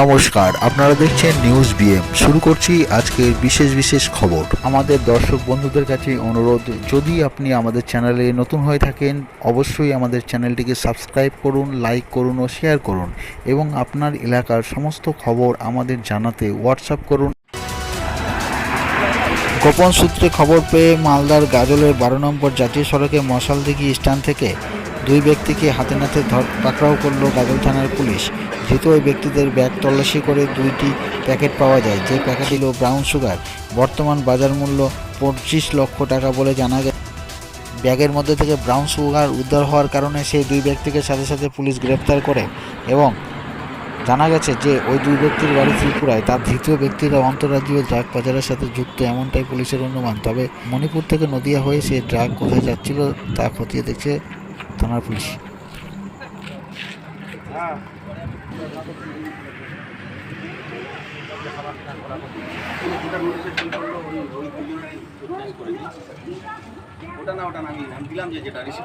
নমস্কার, আপনারা দেখছেন নিউজ বিএম শুরু করছি আজকের বিশেষ বিশেষ খবর। আমাদের দর্শক বন্ধুদের কাছে অনুরোধ, যদি আপনি আমাদের চ্যানেলে নতুন হয়ে থাকেন, অবশ্যই আমাদের চ্যানেলটিকে সাবস্ক্রাইব করুন, লাইক করুন ও শেয়ার করুন এবং আপনার এলাকার সমস্ত খবর আমাদের জানাতে হোয়াটসঅ্যাপ করুন। গোপন সূত্রে খবর পেয়ে মালদার গাজলের বারো নম্বর জাতীয় সড়কে মশালদিঘি স্ট্যান্ড থেকে দুই ব্যক্তিকে হাতে নাতে ধর পাকড়াও করল গাজল থানার পুলিশ। ধৃত ওই ব্যক্তিদের ব্যাগ তল্লাশি করে দুইটি প্যাকেট পাওয়া যায়। যে প্যাকেট হলো ব্রাউন সুগার, বর্তমান বাজার মূল্য পঁচিশ লক্ষ টাকা বলে জানা গেছে। ব্যাগের মধ্যে থেকে ব্রাউন সুগার উদ্ধার হওয়ার কারণে সেই দুই ব্যক্তিকে সাথে সাথে পুলিশ গ্রেপ্তার করে এবং জানা গেছে যে ওই দুই ব্যক্তির বাড়ি ত্রিপুরায়। তার দ্বিতীয় ব্যক্তিরা অন্তরাজ্যীয় ড্রাগ বাজারের সাথে যুক্ত, এমনটাই পুলিশের অনুমান। তবে মণিপুর থেকে নদিয়া হয়ে সে ড্রাগ কোথায় যাচ্ছিল তা খতিয়ে দেখছে থানার পুলিশ। ওটা না ওটা না আমি দিলাম যে যেটা রিসিভ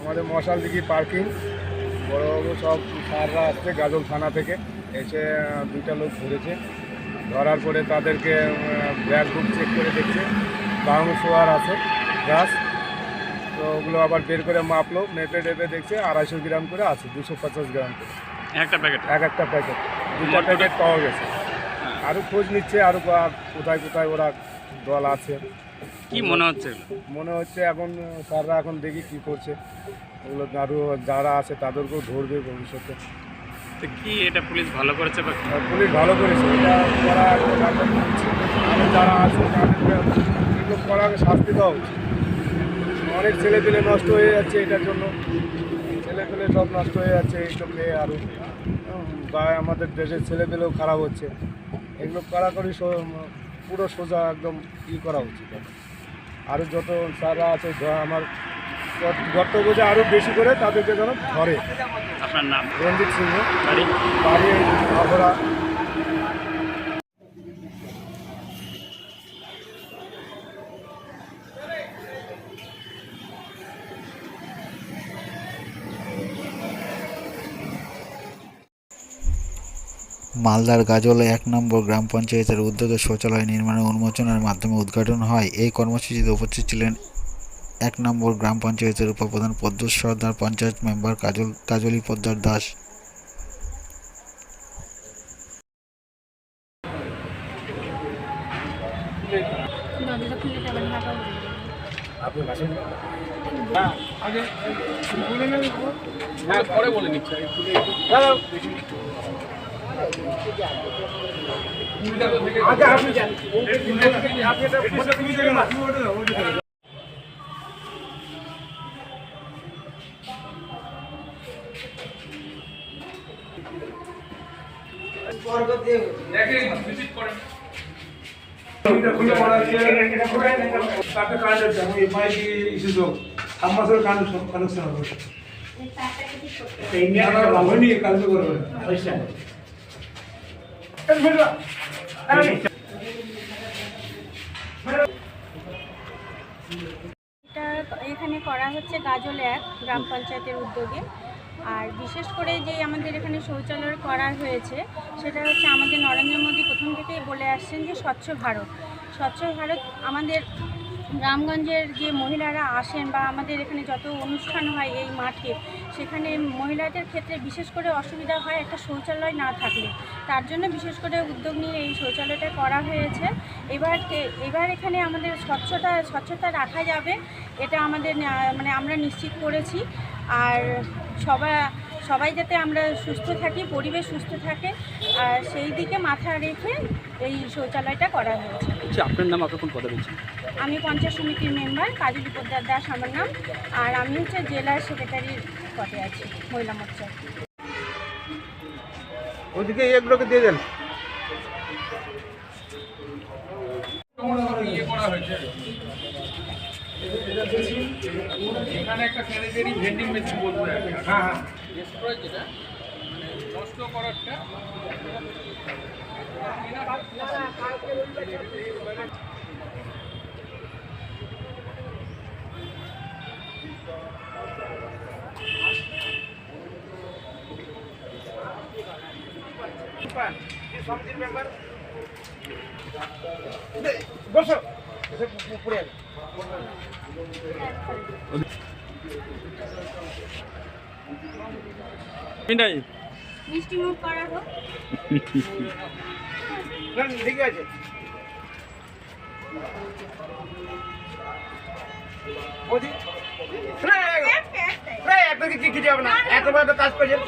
আমাদের মশাল দিঘি পার্কিং। বড়বাবু সব স্যাররা আসছে গাজল থানা থেকে। এসে দুইটা লোক ধরেছে ধরার পরে তাদেরকে ব্যাগ বুক চেক করে দেখছে। বাউন সোয়ার আছে গাছ তো ওগুলো আবার বের করে মাপলো মেপে টেপে দেখছে আড়াইশো গ্রাম করে আছে দুশো পঞ্চাশ গ্রাম করে। একটা প্যাকেট? এক একটা প্যাকেট। দুটা প্যাকেট পাওয়া গেছে। আরও খোঁজ নিচ্ছে আরও কোথায় কোথায় ওরা দল আছে। কি মনে হচ্ছে? মনে হচ্ছে এখন স্যাররা এখন দেখি কি করছে। ওগুলো আরও যারা আছে তাদেরকেও ধরবে ভবিষ্যতে। তো কি এটা পুলিশ ভালো করেছে বা পুলিশ ভালো করেছে এটা করা। আরও যারা আছে তাদেরকে এগুলো করা শাস্তি দেওয়া উচিত। অনেক ছেলে পেলে নষ্ট হয়ে যাচ্ছে এটার জন্য। ছেলে পেলে সব নষ্ট হয়ে যাচ্ছে এইসব খেয়ে আরও বা আমাদের দেশের ছেলে পেলেও খারাপ হচ্ছে। এগুলো কড়াকড়ি পুরো সোজা একদম ই করা উচিত। আরও যত তারা আছে আমার গর্ত বোঝা আরও বেশি করে তাদেরকে যেন ধরে। আপনার নাম? রঞ্জিত সিংহ। বাড়ি? বাড়ি মালদার গাজলে এক নম্বর গ্রাম পঞ্চায়েতের উদ্যোগে শৌচালয় নির্মাণের উন্মোচনের মাধ্যমে উদ্ঘাটন হয়। এই কর্মসূচিতে উপস্থিত ছিলেন এক নম্বর গ্রাম পঞ্চায়েতের উপপ্রধান পদ্মুষ সর্দার পঞ্চায়েত মেম্বার কাজল, কাজলী পদ্মার দাস। দেবেন এমআইডি ইস্যু সাত মাসের কানেকশন কানেকশন হবে কালকে করবে। এটা এখানে করা হচ্ছে গাজল এক গ্রাম পঞ্চায়েতের উদ্যোগে। আর বিশেষ করে যে আমাদের এখানে শৌচালয় করা হয়েছে, সেটা হচ্ছে আমাদের নরেন্দ্র মোদী প্রথম থেকেই বলে আসছেন যে স্বচ্ছ ভারত। স্বচ্ছ ভারত আমাদের গ্রামগঞ্জের যে মহিলারা আসেন বা আমাদের এখানে যত অনুষ্ঠান হয় এই মাঠে, সেখানে মহিলাদের ক্ষেত্রে বিশেষ করে অসুবিধা হয় একটা শৌচালয় না থাকলে। তার জন্য বিশেষ করে উদ্যোগ নিয়ে এই শৌচালয়টা করা হয়েছে। এবার এবার এখানে আমাদের স্বচ্ছতা স্বচ্ছতা রাখা যাবে, এটা আমাদের মানে আমরা নিশ্চিত করেছি। আর সবাই সবাই যাতে আমরা সুস্থ থাকি, পরিবেশ সুস্থ থাকে, আর সেই দিকে মাথা রেখে এই শৌচালয়টা করা হয়েছে। আচ্ছা আপনার নাম আপনি কোন পদে রয়েছেন আমি পঞ্চায়েত সমিতির মেম্বার কাজী পোদ্দার দাস আমার নাম। আর আমি হচ্ছে জেলার সেক্রেটারির পদে আছি মহিলা মোর্চার ওদিকে এগুলোকে দিয়ে দেন। এখানে একটা স্যানিটারি ভেন্ডিং মেশিন বলব হ্যাঁ হ্যাঁ। যেটা মানে নষ্ট করারটা। বসো মিষ্টি মুখ করা হোক ঠিক আছে এত কি কিছু হবে না এত বড় কাজ করছেন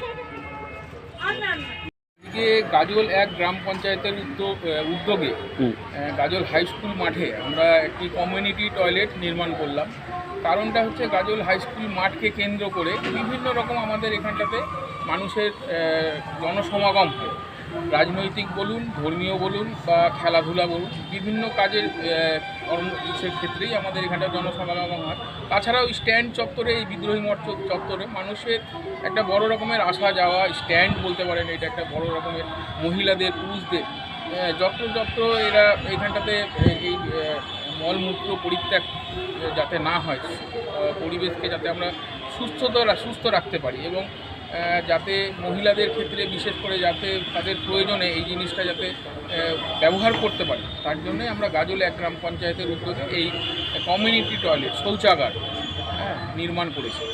যে গাজল এক গ্রাম পঞ্চায়েতের উদ্যোগ উদ্যোগে গাজল হাই স্কুল মাঠে আমরা একটি কমিউনিটি টয়লেট নির্মাণ করলাম। কারণটা হচ্ছে গাজল হাই স্কুল মাঠকে কেন্দ্র করে বিভিন্ন রকম আমাদের এখানটাতে মানুষের জনসমাগম হয়। রাজনৈতিক বলুন, ধর্মীয় বলুন বা খেলাধুলা বলুন, বিভিন্ন কাজের ইসের ক্ষেত্রেই আমাদের এখানটা জনসমাগম হয়। তাছাড়াও স্ট্যান্ড চত্বরে, এই বিদ্রোহী মঠ চত্বরে মানুষের একটা বড় রকমের আসা যাওয়া, স্ট্যান্ড বলতে পারেন, এটা একটা বড় রকমের মহিলাদের, পুরুষদের যত্র যত্র এরা এখানটাতে এই মলমূত্র পরিত্যাগ যাতে না হয় পরিবেশকে যাতে আমরা সুস্থতা সুস্থ রাখতে পারি এবং যাতে মহিলাদের ক্ষেত্রে বিশেষ করে যাতে তাদের প্রয়োজনে এই জিনিসটা যাতে ব্যবহার করতে পারে। তার জন্যই আমরা গাজল এক গ্রাম পঞ্চায়েতের উদ্যোগে এই কমিউনিটি টয়লেট শৌচাগার হ্যাঁ, নির্মাণ করেছি।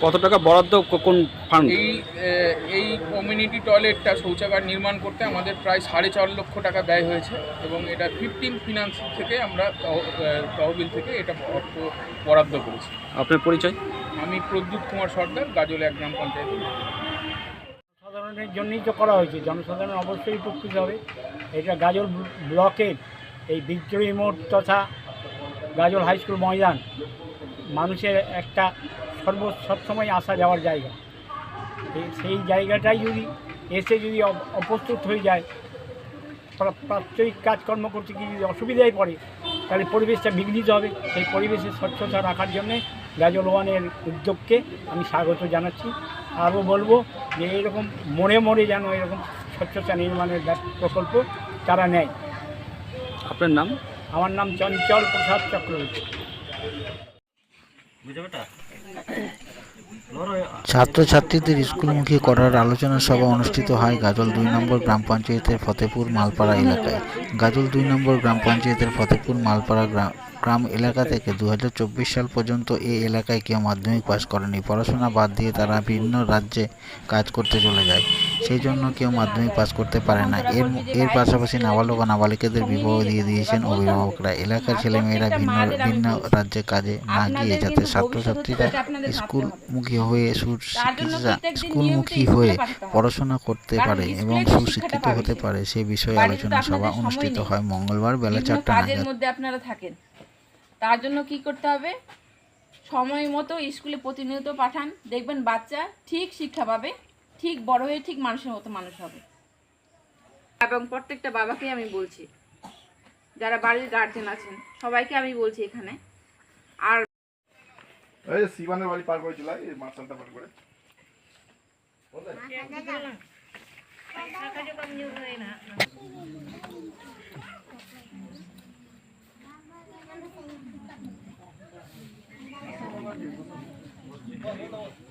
কত টাকা বরাদ্দ ক- কোন ফান্ড এই এই কমিউনিটি টয়লেটটা শৌচাগার নির্মাণ করতে আমাদের প্রায় সাড়ে চার লক্ষ টাকা ব্যয় হয়েছে এবং এটা ফিফটিন ফিনান্স থেকে আমরা তহবিল থেকে এটা অর্থ বরাদ্দ করেছি। আপনার পরিচয়? আমি প্রদ্যুৎ কুমার সর্দার গাজল এক গ্রাম পঞ্চায়েতের সাধারণের জন্যই তো করা হয়েছে। জনসাধারণ অবশ্যই উপকৃত হবে। এটা গাজল ব্ল- ব্লকের এই বিদ্রোহী মোড় তথা গাজল হাই স্কুল ময়দান। মানুষের একটা সর্ব সবসময় আসা যাওয়ার জায়গা। সেই জায়গাটাই যদি এসে যদি অপ্রস্তুত হয়ে যায় প্রা- প্রাত্যহিক কাজকর্ম করতে গিয়ে যদি অসুবিধায় পড়ে তাহলে পরিবেশটা বিঘ্নিত হবে। সেই পরিবেশের স্বচ্ছতা রাখার জন্যে গাজল ওয়ানের উদ্যোগকে আমি স্বাগত জানাচ্ছি। আরও বলব যে এরকম মোড়ে মোড়ে যেন এরকম স্বচ্ছতা নির্মাণের প্রকল্প তারা নেয়। আপনার নাম? আমার নাম চঞ্চল প্রসাদ চক্রবর্তী। ছাত্রছাত্রীদের স্কুলমুখী করার আলোচনা সভা অনুষ্ঠিত হয় গাজল দুই নম্বর গ্রাম পঞ্চায়েতের ফতেপুর মালপাড়া এলাকায়। গাজল দুই নম্বর গ্রাম পঞ্চায়েতের ফতেপুর মালপাড়া গ্রাম গ্রাম এলাকা থেকে দু হাজার চব্বিশ সাল পর্যন্ত এই এলাকায় কেউ মাধ্যমিক পাশ করেনি। পড়াশোনা বাদ দিয়ে তারা ভিন্ন রাজ্যে কাজ করতে চলে যায়। সেই জন্য কেউ মাধ্যমিক পাশ করতে পারে না। এর এর পাশাপাশি নাবালক ও নাবালিকাদের বিবাহ দিয়ে দিয়েছেন অভিভাবকরা। এলাকার ছেলেমেয়েরা ভিন্ন ভিন্ন রাজ্যে কাজে না গিয়ে যাতে ছাত্রছাত্রীরা স্কুলমুখী হয়ে সুশিক্ষিতা স্কুলমুখী হয়ে পড়াশোনা করতে পারে এবং সুশিক্ষিত হতে পারে। সে বিষয়ে আলোচনা সভা অনুষ্ঠিত হয় মঙ্গলবার বেলা চারটা নাগাদ। মধ্যে আপনারা থাকেন। তার জন্য কি করতে হবে? সময় মতো স্কুলে প্রতিনিয়ত পাঠান। দেখবেন বাচ্চা ঠিক শিক্ষা পাবে ঠিক বড় হয়ে ঠিক মানুষের মতো মানুষ হবে। এবং প্রত্যেকটা বাবাকে আমি বলছি যারা বাড়ির গার্জেন আছেন সবাইকে আমি বলছি এখানে। আর Thank you.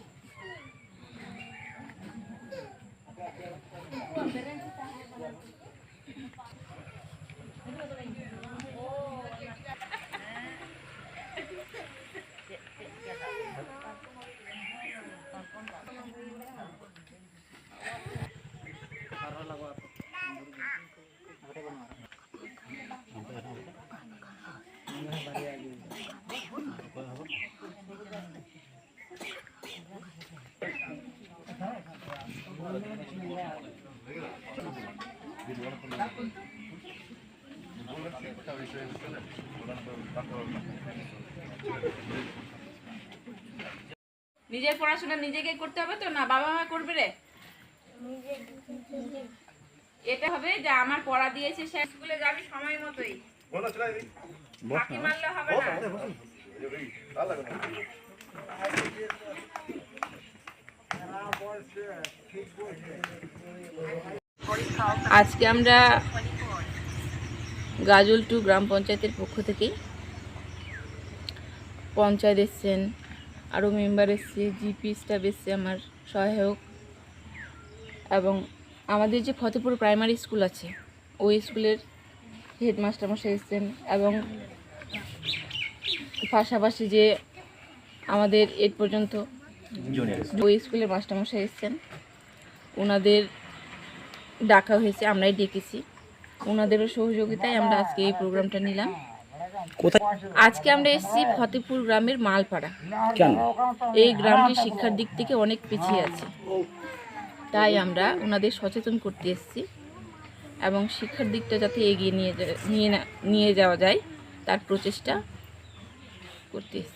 নিজের পড়াশোনা নিজেকে করতে হবে তো না বাবা মা করবে রে? এটা হবে যে আমার পড়া দিয়েছে সে স্কুলে যাবি সময় মতোই। বাকি মারলে হবে না। আজকে আমরা গাজল টু গ্রাম পঞ্চায়েতের পক্ষ থেকে পঞ্চায়েত এসছেন, আরও মেম্বার এসছে জিপি স্টাফ এসছে আমার সহায়ক, এবং আমাদের যে ফতেপুর প্রাইমারি স্কুল আছে, ওই স্কুলের হেডমাস্টার মশাই এসছেন এবং পাশাপাশি যে আমাদের এর পর্যন্ত ওই স্কুলের মাস্টারমশাই এসছেন। ওনাদের ডাকা হয়েছে আমরাই ডেকেছি। ওনাদেরও সহযোগিতায় আমরা আজকে এই প্রোগ্রামটা নিলাম। আজকে আমরা এসেছি ফতেপুর গ্রামের মালপাড়া। কেন? এই গ্রামটি শিক্ষার দিক থেকে অনেক পিছিয়ে আছে। তাই আমরা ওনাদের সচেতন করতে এসেছি এবং শিক্ষার দিকটা যাতে এগিয়ে নিয়ে নিয়ে না- নিয়ে যাওয়া যায় তার প্রচেষ্টা করতে এসেছি।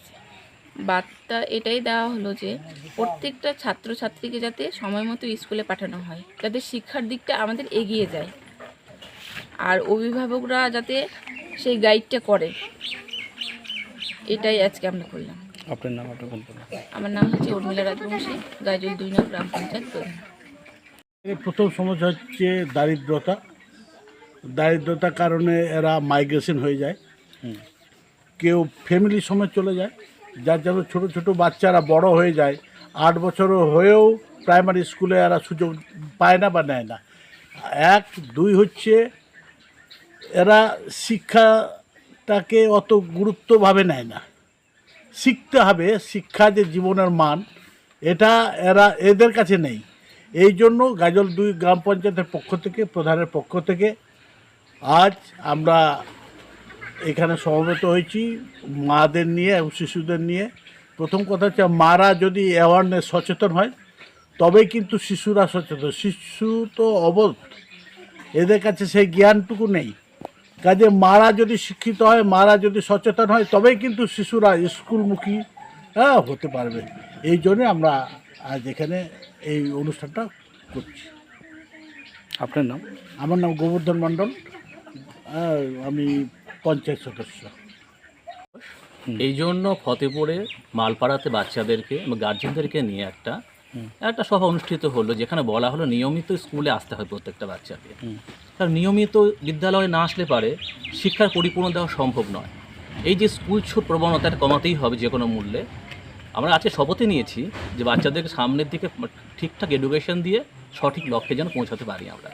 বার্তা এটাই দেওয়া হলো যে প্রত্যেকটা ছাত্রছাত্রীকে যাতে সময় মতো স্কুলে পাঠানো হয় যাতে শিক্ষার দিকটা আমাদের এগিয়ে যায়। আর অভিভাবকরা যাতে সেই গাইডটা করে। এটাই আজকে আমরা করলাম। আপনার নাম? আমার নাম হচ্ছে উর্মিলা রাজবংশী গাজল দুই নং গ্রাম পঞ্চায়েত প্রধান। এর প্রথম সমস্যা হচ্ছে দারিদ্রতা। দারিদ্রতার কারণে এরা মাইগ্রেশন হয়ে যায়। কেউ ফ্যামিলির সময় চলে যায়। যার জন্য ছোট ছোট বাচ্চারা বড় হয়ে যায়, আট বছর হয়েও প্রাইমারি স্কুলে এরা সুযোগ পায় না বা নেয় না। এক, দুই হচ্ছে এরা শিক্ষাটাকে অত গুরুত্বভাবে নেয় না। শিখতে হবে, শিক্ষা যে জীবনের মান, এটা এরা এদের কাছে নেই। এই জন্য গাজল দুই গ্রাম পঞ্চায়েতের পক্ষ থেকে, প্রধানের পক্ষ থেকে আজ আমরা এখানে সমবেত হয়েছি মাদের নিয়ে এবং শিশুদের নিয়ে। প্রথম কথা হচ্ছে মারা যদি অ্যাওয়ারনেস সচেতন হয় তবেই কিন্তু শিশুরা সচেতন। শিশু তো অবোধ। এদের কাছে সেই জ্ঞানটুকু নেই। কাজে মারা যদি শিক্ষিত হয় মারা যদি সচেতন হয় তবেই কিন্তু শিশুরা স্কুলমুখী হ্যাঁ হতে পারবে। এই জন্যে আমরা আজ এখানে এই অনুষ্ঠানটা করছি। আপনার নাম? আমার নাম গোবর্ধন মণ্ডল। আমি পঞ্চায়েত সদস্য। এই জন্য ফতেপুরে মালপাড়াতে বাচ্চাদেরকে গার্জেনদেরকে নিয়ে একটা একটা সভা অনুষ্ঠিত হলো যেখানে বলা হলো নিয়মিত স্কুলে আসতে হয় প্রত্যেকটা বাচ্চাকে। কারণ নিয়মিত বিদ্যালয়ে না আসলে পারে শিক্ষার পরিপূর্ণ দেওয়া সম্ভব নয়। এই যে স্কুল ছুট প্রবণতাটা কমাতেই হবে যে কোনো মূল্যে। আমরা আজকে শপথে নিয়েছি যে বাচ্চাদেরকে সামনের দিকে ঠিকঠাক এডুকেশন দিয়ে সঠিক লক্ষ্যে যেন পৌঁছাতে পারি আমরা।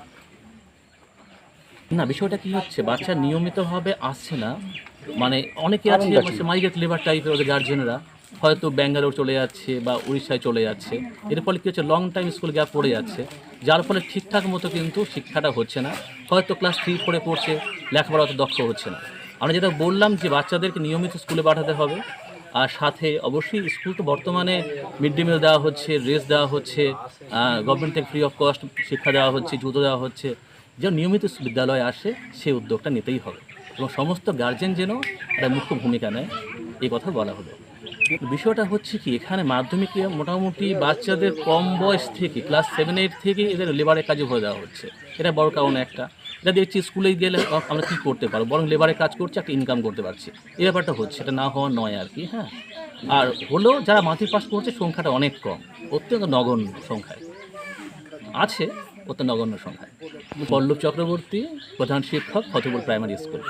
না বিষয়টা কি হচ্ছে? বাচ্চা নিয়মিতভাবে আসছে না। মানে অনেকে আছে মাইগ্রেট লেবার টাইপের ওদের গার্জেনরা হয়তো ব্যাঙ্গালোর চলে যাচ্ছে বা উড়িষ্যায় চলে যাচ্ছে। এর ফলে কী হচ্ছে? লং টাইম স্কুল গ্যাপ পড়ে যাচ্ছে। যার ফলে ঠিকঠাক মতো কিন্তু শিক্ষাটা হচ্ছে না। হয়তো ক্লাস থ্রি ফোরে পড়ছে লেখাপড়া অত দক্ষ হচ্ছে না। আমরা যেটা বললাম যে বাচ্চাদেরকে নিয়মিত স্কুলে পাঠাতে হবে। আর সাথে অবশ্যই স্কুল তো বর্তমানে মিড ডে মিল দেওয়া হচ্ছে রেস দেওয়া হচ্ছে গভর্নমেন্ট থেকে ফ্রি অফ কস্ট শিক্ষা দেওয়া হচ্ছে জুতো দেওয়া হচ্ছে। যেন নিয়মিত বিদ্যালয়ে আসে সেই উদ্যোগটা নিতেই হবে। এবং সমস্ত গার্জেন যেন একটা মুখ্য ভূমিকা নেয়, এই কথা বলা হলো। বিষয়টা হচ্ছে কি, এখানে মাধ্যমিকে মোটামুটি বাচ্চাদের কম বয়স থেকে ক্লাস সেভেন এইট থেকে এদের লেবারের কাজে ভরে দেওয়া হচ্ছে। এটা বড় কারণ একটা। এটা দেখছি স্কুলে গেলে আমরা কী করতে পারব? বরং লেবারের কাজ করছি, একটা ইনকাম করতে পারছি। এই ব্যাপারটা হচ্ছে, এটা না হওয়া নয় আর কি হ্যাঁ? আর হলেও যারা মাতৃ পাস করছে, সংখ্যাটা অনেক কম, অত্যন্ত নগণ্য সংখ্যায়। আছে অত্যন্ত নগণ্য সংখ্যায়। পল্লব চক্রবর্তী প্রধান শিক্ষক ফতেপুর প্রাইমারি স্কুল।